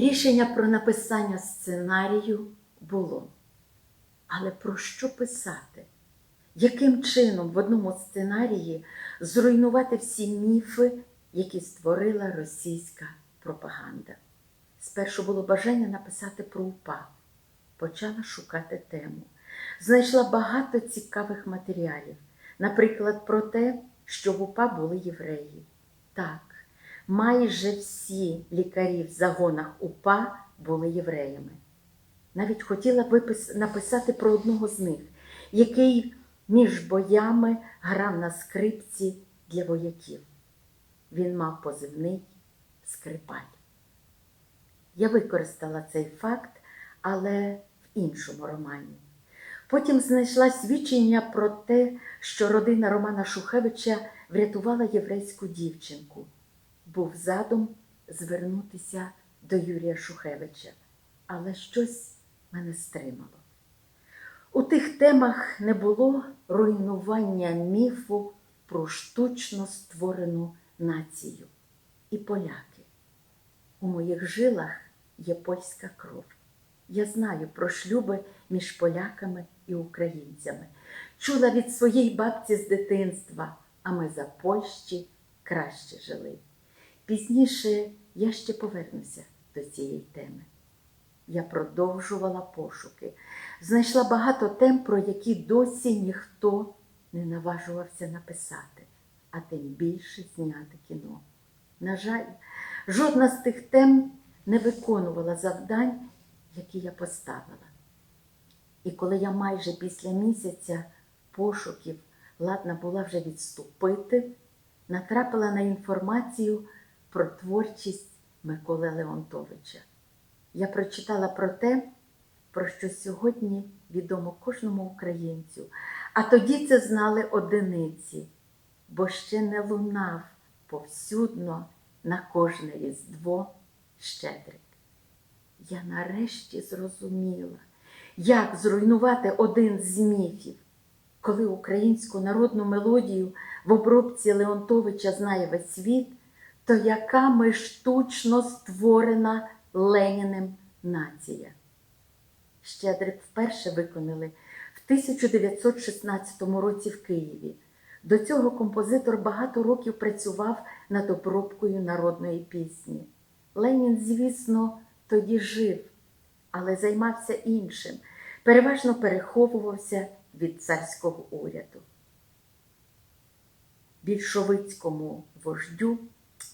Рішення про написання сценарію було. Але про що писати? Яким чином в одному сценарії зруйнувати всі міфи, які створила російська пропаганда? Спершу було бажання написати про УПА. Почала шукати тему. Знайшла багато цікавих матеріалів. Наприклад, про те, що в УПА були євреї. Так, майже всі лікарі в загонах УПА були євреями. Навіть хотіла випис... написати про одного з них, який між боями грав на скрипці для вояків. Він мав позивний скрипаль. Я використала цей факт, але в іншому романі. Потім знайшла свідчення про те, що родина Романа Шухевича врятувала єврейську дівчинку. Був задум звернутися до Юрія Шухевича, але щось мене стримало. У тих темах не було руйнування міфу про штучно створену націю. І поляки. У моїх жилах є польська кров. Я знаю про шлюби між поляками і українцями. Чула від своєї бабці з дитинства, а ми за Польщі краще жили. Пізніше я ще повернуся до цієї теми. Я продовжувала пошуки, знайшла багато тем, про які досі ніхто не наважувався написати, а тим більше зняти кіно. На жаль, жодна з тих тем не виконувала завдань, які я поставила. І коли я майже після місяця пошуків ладна була вже відступити, натрапила на інформацію про творчість Миколи Леонтовича. Я прочитала про те, про що сьогодні відомо кожному українцю, а тоді це знали одиниці, бо ще не лунав повсюдно на кожне різдво щедрик. Я нарешті зрозуміла, як зруйнувати один з міфів, коли українську народну мелодію в обробці Леонтовича знає весь світ, то яка ми штучно створена Леніним нація. Щедрик вперше виконали в 1916 році в Києві. До цього композитор багато років працював над обробкою народної пісні. Ленін, звісно, тоді жив, але займався іншим, переважно переховувався від царського уряду. Більшовицькому вождю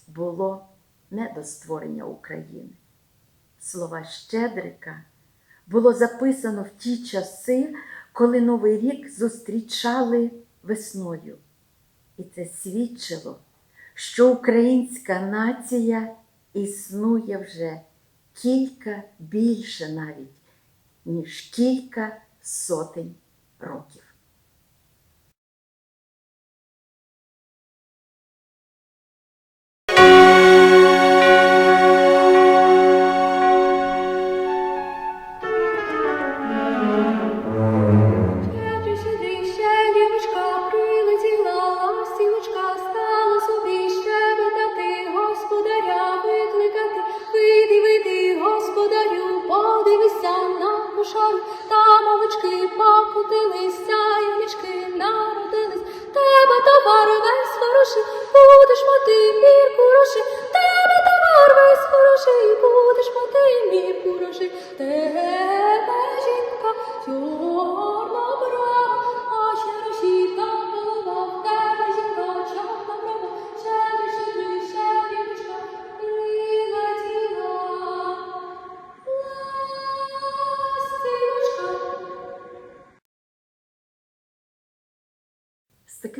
було не до створення України. Слова Щедрика було записано в ті часи, коли Новий рік зустрічали весною. І це свідчило, що українська нація існує вже кілька більше навіть, ніж кілька сотень років. На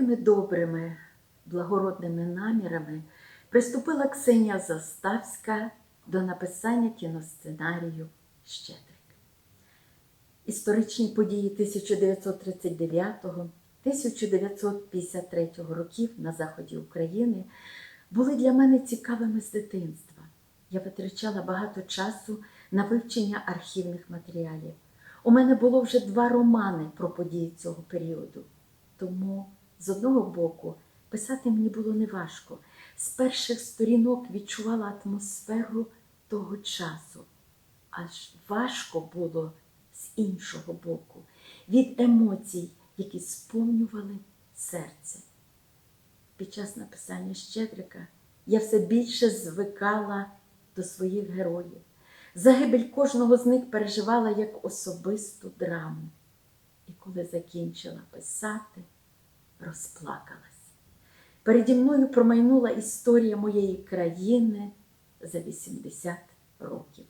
З добрими, благородними намірами приступила Ксенія Заставська до написання кіносценарію Щедрик. Історичні події 1939-1953 років на заході України були для мене цікавими з дитинства. Я витрачала багато часу на вивчення архівних матеріалів. У мене було вже два романи про події цього періоду. Тому, з одного боку, писати мені було неважко. З перших сторінок відчувала атмосферу того часу. Аж важко було з іншого боку, від емоцій, які сповнювали серце. Під час написання Щедрика я все більше звикала до своїх героїв. Загибель кожного з них переживала як особисту драму. І коли закінчила писати, розплакалась. Переді мною промайнула історія моєї країни за 80 років.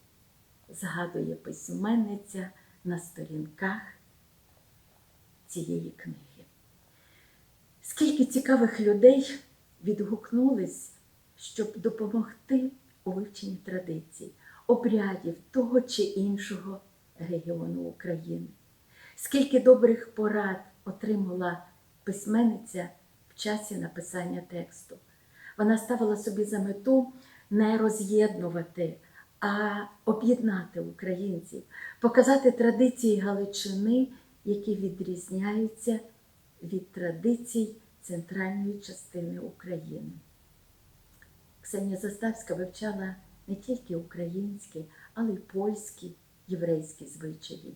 Згадує письменниця на сторінках цієї книги. Скільки цікавих людей відгукнулись, щоб допомогти у вивченні традицій, обрядів того чи іншого регіону України. Скільки добрих порад отримала письменниця в часі написання тексту. Вона ставила собі за мету не роз'єднувати, а об'єднати українців, показати традиції Галичини, які відрізняються від традицій центральної частини України. Ксенія Заставська вивчала не тільки українські, але й польські, єврейські звичаї.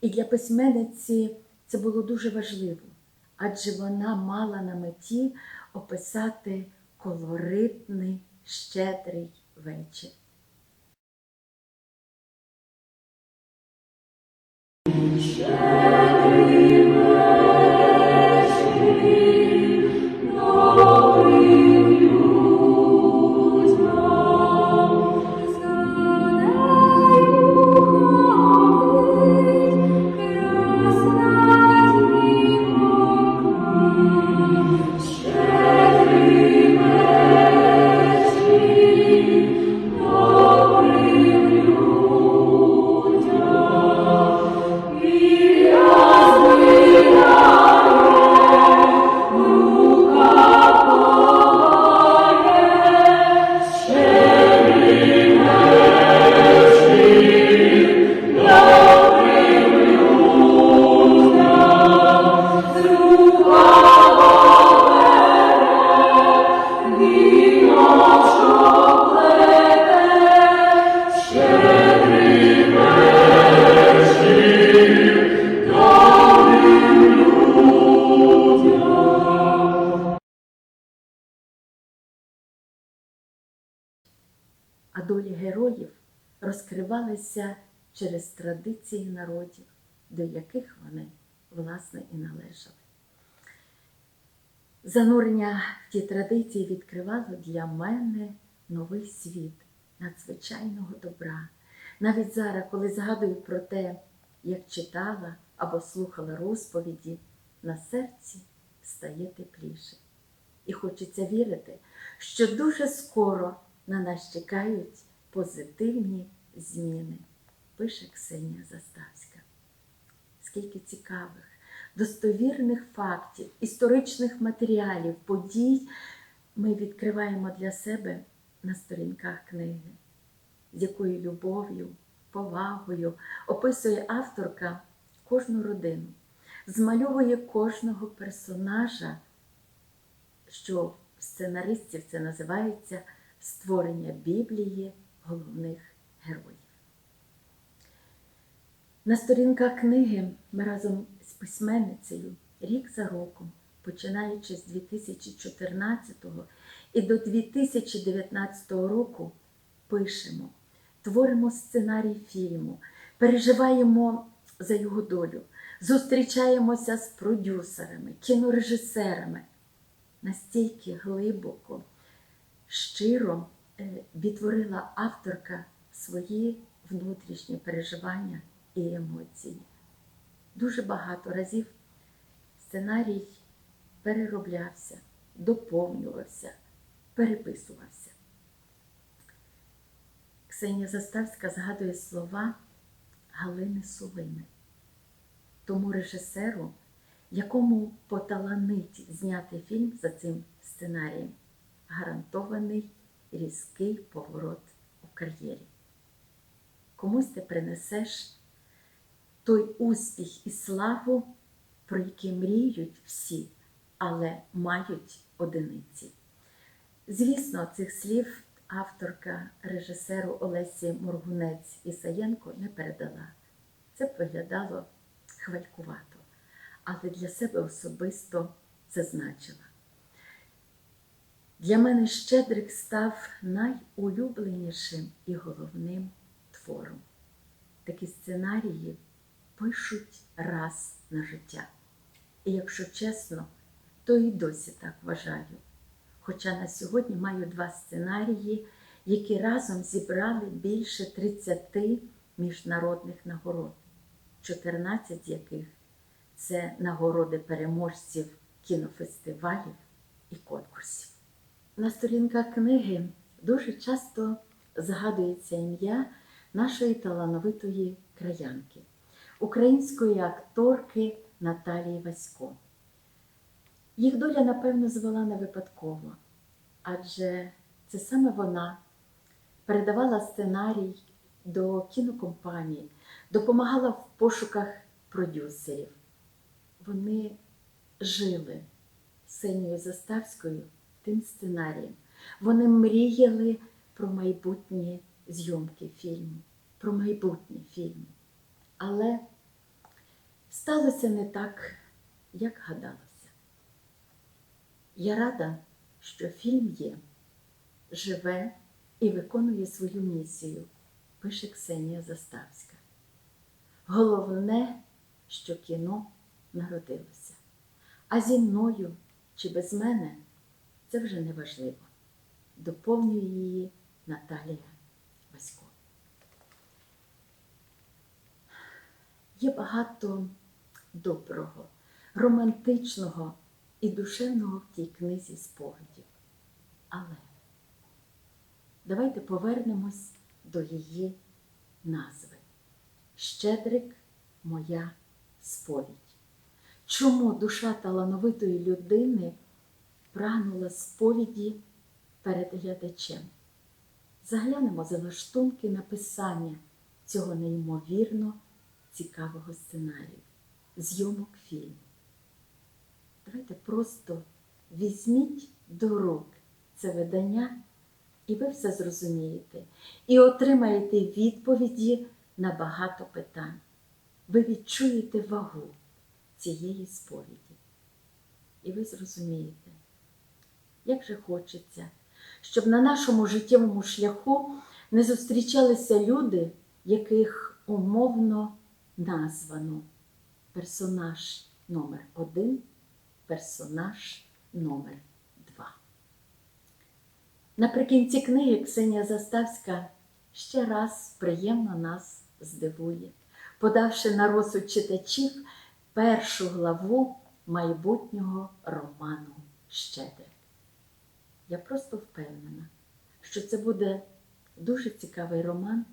І для письменниці це було дуже важливо, адже вона мала на меті описати колоритний, щедрий вечір. А долі героїв розкривалися через традиції народів, до яких вони, власне, і належали. Занурення в ті традиції відкривало для мене новий світ надзвичайного добра. Навіть зараз, коли згадую про те, як читала або слухала розповіді, на серці стає тепліше. І хочеться вірити, що дуже скоро на нас чекають позитивні зміни, пише Ксенія Заставська. Скільки цікавих, достовірних фактів, історичних матеріалів, подій ми відкриваємо для себе на сторінках книги, з якою любов'ю, повагою описує авторка кожну родину, змальовує кожного персонажа, що в сценаристів це називається створення Біблії головних героїв. На сторінках книги ми разом з письменницею рік за роком, починаючи з 2014 і до 2019 року, пишемо, творимо сценарій фільму, переживаємо за його долю, зустрічаємося з продюсерами, кінорежисерами. Настільки глибоко, щиро е, відтворила авторка свої внутрішні переживання і емоції. Дуже багато разів сценарій перероблявся, доповнювався, переписувався. Ксенія Заставська згадує слова Галини Сулими, тому режисеру, якому поталанить зняти фільм за цим сценарієм, гарантований різкий поворот у кар'єрі. Комусь ти принесеш той успіх і славу, про які мріють всі, але мають одиниці. Звісно, цих слів авторка режисеру Олесі Моргунець Ісаєнко не передала. Це виглядало хвалькувато, але для себе особисто це значила. Для мене Щедрик став найулюбленішим і головним твором. Такі сценарії пишуть раз на життя. І якщо чесно, то і досі так вважаю. Хоча на сьогодні маю два сценарії, які разом зібрали більше 30 міжнародних нагород, 14 яких це нагороди переможців кінофестивалів і конкурсів. На сторінках книги дуже часто згадується ім'я нашої талановитої краянки, української акторки Наталії Васько. Їх доля, напевно, звела не випадково, адже це саме вона передавала сценарій до кінокомпанії, допомагала в пошуках продюсерів. Вони жили з Сенією Заставською тим сценарієм. Вони мріяли про майбутні зйомки фільму, про майбутні фільми. Але сталося не так, як гадалося. Я рада, що фільм є, живе і виконує свою місію, пише Ксенія Заставська. Головне, що кіно народилося. А зі мною чи без мене це вже не важливо. Доповнює її Наталія Васько. Є багато доброго, романтичного і душевного в тій книзі спогадів. Але давайте повернемось до її назви. Щедрик моя сповідь. Чому душа талановитої людини прагнула сповіді перед глядачем? Заглянемо за лаштунки написання цього неймовірно цікавого сценарію, зйомок фільму. Давайте просто візьміть до рук це видання, і ви все зрозумієте, і отримаєте відповіді на багато питань. Ви відчуєте вагу цієї сповіді. І ви зрозумієте, як же хочеться, щоб на нашому життєвому шляху не зустрічалися люди, яких умовно названо персонаж номер один, персонаж номер два. Наприкінці книги Ксенія Заставська ще раз приємно нас здивує, подавши на розсуд читачів першу главу майбутнього роману Щедрик. Я просто впевнена, що це буде дуже цікавий роман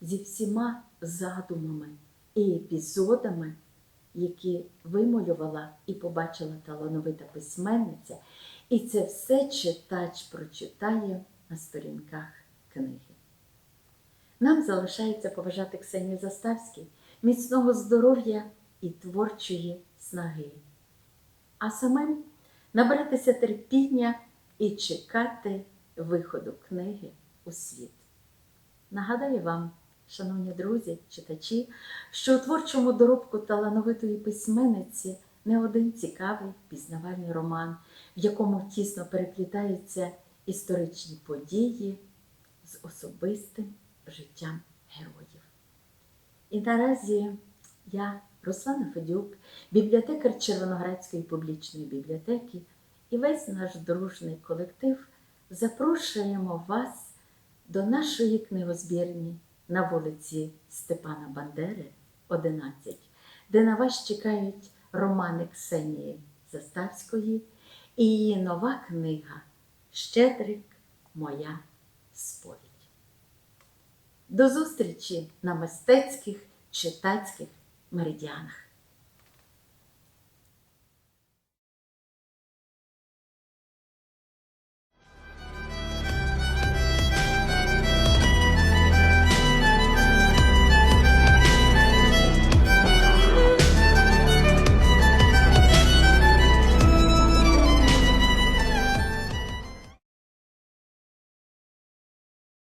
зі всіма задумами і епізодами, які вималювала і побачила талановита письменниця, і це все читач прочитає на сторінках книги. Нам залишається побажати Ксенії Заставській міцного здоров'я і творчої снаги, а самим набратися терпіння і чекати виходу книги у світ. Нагадаю вам, шановні друзі, читачі, що у творчому доробку талановитої письменниці не один цікавий пізнавальний роман, в якому тісно переплітаються історичні події з особистим життям героїв. І наразі я, Руслана Федюк, бібліотекар Червоноградської публічної бібліотеки, і весь наш дружний колектив запрошуємо вас до нашої книгозбірні на вулиці Степана Бандери, 11, де на вас чекають романи Ксенії Заставської і її нова книга Щедрик Моя сповідь. До зустрічі на мистецьких читацьких меридіанах.